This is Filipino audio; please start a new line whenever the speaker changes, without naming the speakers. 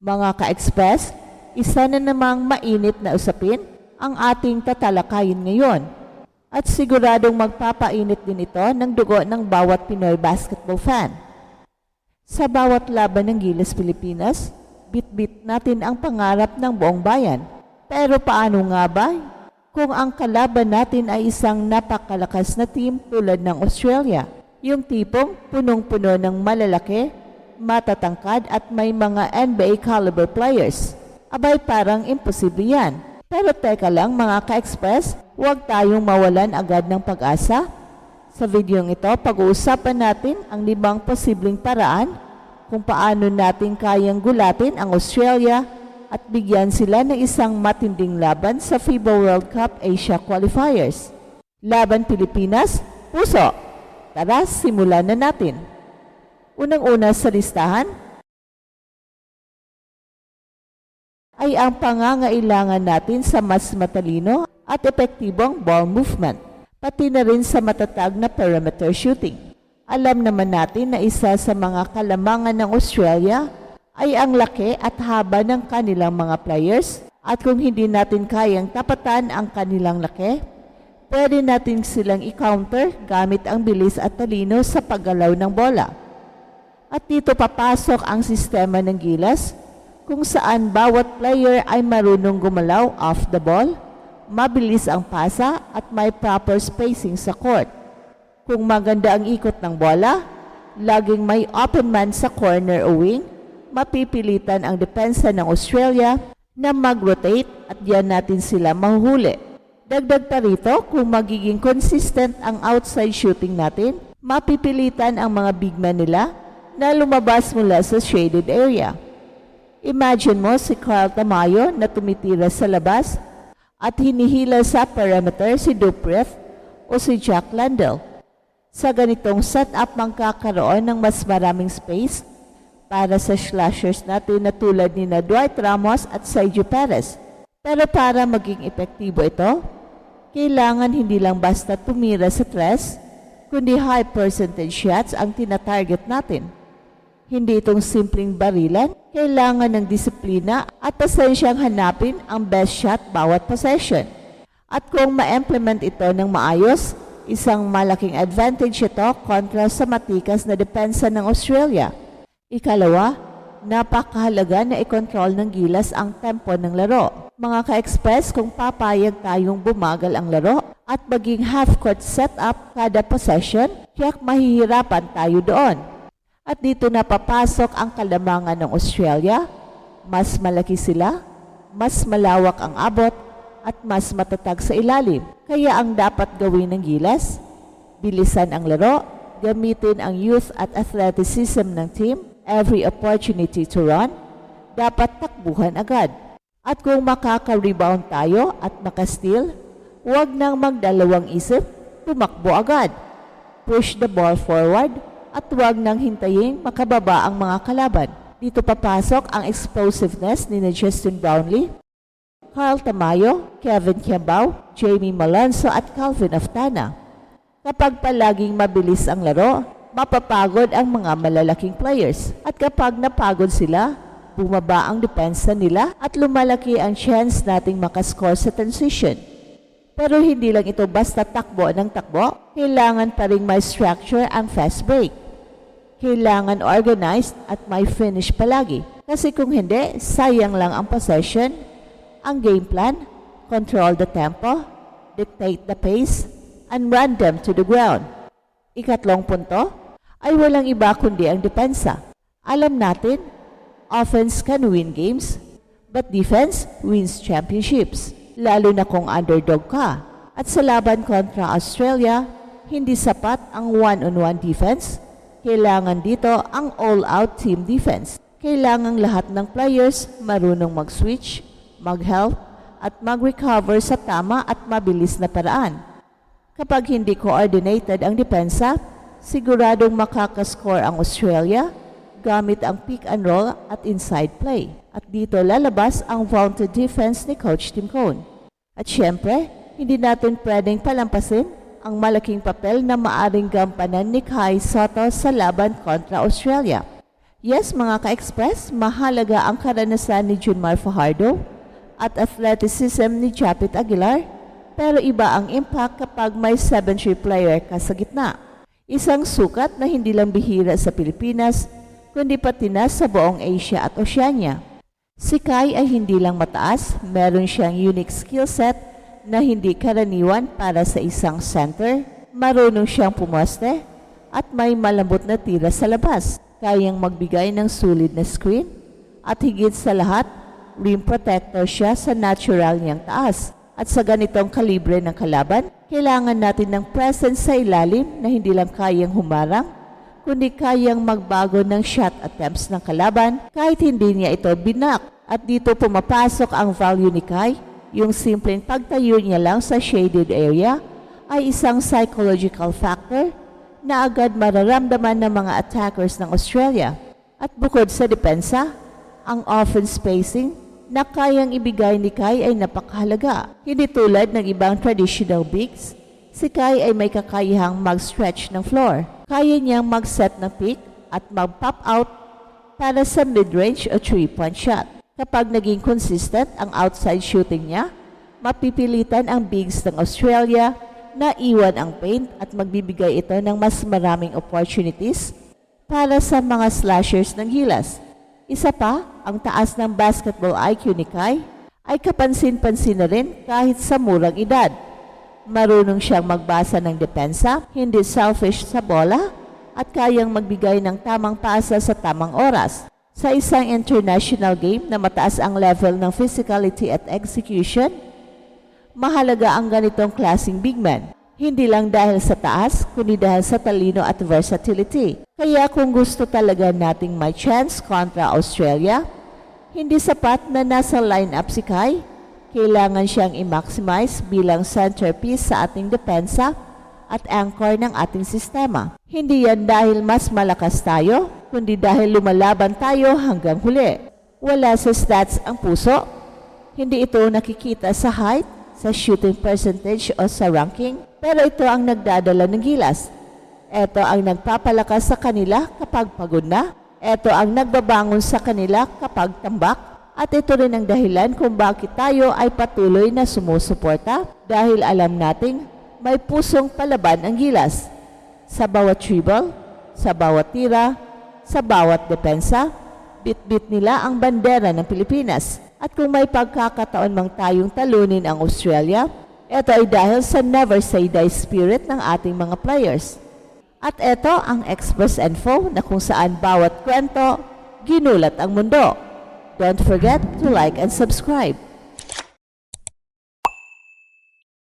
Mga ka-express, isa na namang mainit na usapin ang ating tatalakayin ngayon. At siguradong magpapainit din ito ng dugo ng bawat Pinoy basketball fan. Sa bawat laban ng Gilas Pilipinas, bit-bit natin ang pangarap ng buong bayan. Pero paano nga ba kung ang kalaban natin ay isang napakalakas na team tulad ng Australia? Yung tipong punong-puno ng malalaki, matatangkad at may mga NBA caliber players. Abay parang imposible yan. Pero teka lang mga ka-express, huwag tayong mawalan agad ng pag-asa. Sa videong ito, pag-uusapan natin ang limang posibleng paraan kung paano natin kayang gulatin ang Australia at bigyan sila ng isang matinding laban sa FIBA World Cup Asia Qualifiers. Laban Pilipinas, puso! Tara, simulan na natin. Unang-una sa listahan ay ang pangangailangan natin sa mas matalino at epektibong ball movement, pati na rin sa matatag na perimeter shooting. Alam naman natin na isa sa mga kalamangan ng Australia ay ang laki at haba ng kanilang mga players at kung hindi natin kayang tapatan ang kanilang laki, pwede natin silang i-counter gamit ang bilis at talino sa paggalaw ng bola. At dito papasok ang sistema ng gilas kung saan bawat player ay marunong gumalaw off the ball, mabilis ang pasa at may proper spacing sa court. Kung maganda ang ikot ng bola, laging may open man sa corner o wing, mapipilitan ang depensa ng Australia na mag-rotate at diyan natin sila mahuhuli. Dagdag pa rito, kung magiging consistent ang outside shooting natin, mapipilitan ang mga big men nila na lumabas mula sa shaded area. Imagine mo si Carl Tamayo na tumitira sa labas at hinihila sa perimeter si Dupreth o si Jack Landell. Sa ganitong setup magkakaroon ng mas maraming space para sa slashers natin na tulad ni na Dwight Ramos at Sergio Perez. Pero para maging epektibo ito, kailangan hindi lang basta tumira sa tres, kundi high percentage shots ang tinatarget natin. Hindi itong simpleng barilan, kailangan ng disiplina at pasensyang hanapin ang best shot bawat possession. At kung ma-implement ito ng maayos, isang malaking advantage ito kontra sa matikas na depensa ng Australia. Ikalawa, napakahalaga na i-control ng gilas ang tempo ng laro. Mga ka-express kung papayag tayong bumagal ang laro at maging half-court setup kada possession, tiyak mahihirapan tayo doon. At dito na papasok ang kalamangan ng Australia. Mas malaki sila, mas malawak ang abot, at mas matatag sa ilalim. Kaya ang dapat gawin ng gilas, bilisan ang laro, gamitin ang youth at athleticism ng team, every opportunity to run, dapat takbuhan agad. At kung makaka-rebound tayo at makasteal, huwag nang magdalawang isip, tumakbo agad. Push the ball forward at huwag nang hintayin makababa ang mga kalaban. Dito papasok ang explosiveness ni Justin Brownlee, Carl Tamayo, Kevin Kiambao, Jamie Malonzo at Calvin Aftana. Kapag palaging mabilis ang laro, mapapagod ang mga malalaking players. At kapag napagod sila, bumaba ang depensa nila at lumalaki ang chance nating makascore sa transition. Pero hindi lang ito basta takbo ng takbo, kailangan pa rin may structure ang fast break. Kailangan organized at may finish palagi. Kasi kung hindi, sayang lang ang possession, ang game plan, control the tempo, dictate the pace, and run them to the ground. Ikatlong punto ay walang iba kundi ang depensa. Alam natin, offense can win games, but defense wins championships, lalo na kung underdog ka. At sa laban kontra Australia, hindi sapat ang one-on-one defense. Kailangan dito ang all-out team defense. Kailangan lahat ng players marunong mag-switch, mag-help, at mag-recover sa tama at mabilis na paraan. Kapag hindi coordinated ang depensa, siguradong makakascore ang Australia gamit ang pick and roll at inside play. At dito lalabas ang vaunted defense ni Coach Tim Cone. At syempre, hindi natin pwedeng palampasin ang malaking papel na maaring gampanan ni Kai Soto sa laban kontra Australia. Yes, mga ka-express, mahalaga ang karanasan ni Junmar Fajardo at athleticism ni Japit Aguilar, pero iba ang impact kapag may 7-3 player ka sa gitna. Isang sukat na hindi lang bihira sa Pilipinas, kundi pati na sa buong Asia at Oceania. Si Kai ay hindi lang mataas, meron siyang unique skill set na hindi karaniwan para sa isang center. Marunong siyang pumaste at may malambot na tira sa labas. Kayang magbigay ng sulit na screen at higit sa lahat, rim protector siya sa natural niyang taas. At sa ganitong kalibre ng kalaban, kailangan natin ng presence sa ilalim na hindi lang kayang humarang, kundi kayang magbago ng shot attempts ng kalaban kahit hindi niya ito binak. At dito pumapasok ang value ni Kai, yung simpleng pagtayo niya lang sa shaded area ay isang psychological factor na agad mararamdaman ng mga attackers ng Australia. At bukod sa depensa, ang offense spacing na kayang ibigay ni Kai ay napakahalaga. Hindi tulad ng ibang traditional bigs, si Kai ay may kakayahang mag-stretch ng floor. Kaya niyang mag-set ng pick at mag-pop out para sa mid-range o three-point shot. Kapag naging consistent ang outside shooting niya, mapipilitan ang bigs ng Australia na iwan ang paint at magbibigay ito ng mas maraming opportunities para sa mga slashers ng gilas. Isa pa, ang taas ng basketball IQ ni Kai ay kapansin-pansin na rin kahit sa murang edad. Marunong siyang magbasa ng depensa, hindi selfish sa bola, at kayang magbigay ng tamang pasa sa tamang oras. Sa isang international game na mataas ang level ng physicality at execution, mahalaga ang ganitong klasing big man. Hindi lang dahil sa taas, kundi dahil sa talino at versatility. Kaya kung gusto talaga nating may chance kontra Australia, hindi sapat na nasa lineup si Kai. Kailangan siyang i-maximize bilang centerpiece sa ating depensa at anchor ng ating sistema. Hindi yan dahil mas malakas tayo, kundi dahil lumalaban tayo hanggang huli. Wala sa stats ang puso. Hindi ito nakikita sa height, sa shooting percentage o sa ranking, pero ito ang nagdadala ng gilas. Ito ang nagpapalakas sa kanila kapag pagod na. Ito ang nagbabangon sa kanila kapag tambak. At ito rin ang dahilan kung bakit tayo ay patuloy na sumusuporta dahil alam nating may pusong palaban ang gilas. Sa bawat dribble, sa bawat tira, sa bawat depensa, bit-bit nila ang bandera ng Pilipinas. At kung may pagkakataon mang tayong talunin ang Australia, ito ay dahil sa never say die spirit ng ating mga players. At ito ang Express Info na kung saan bawat kwento, ginulat ang mundo. Don't forget to like and subscribe.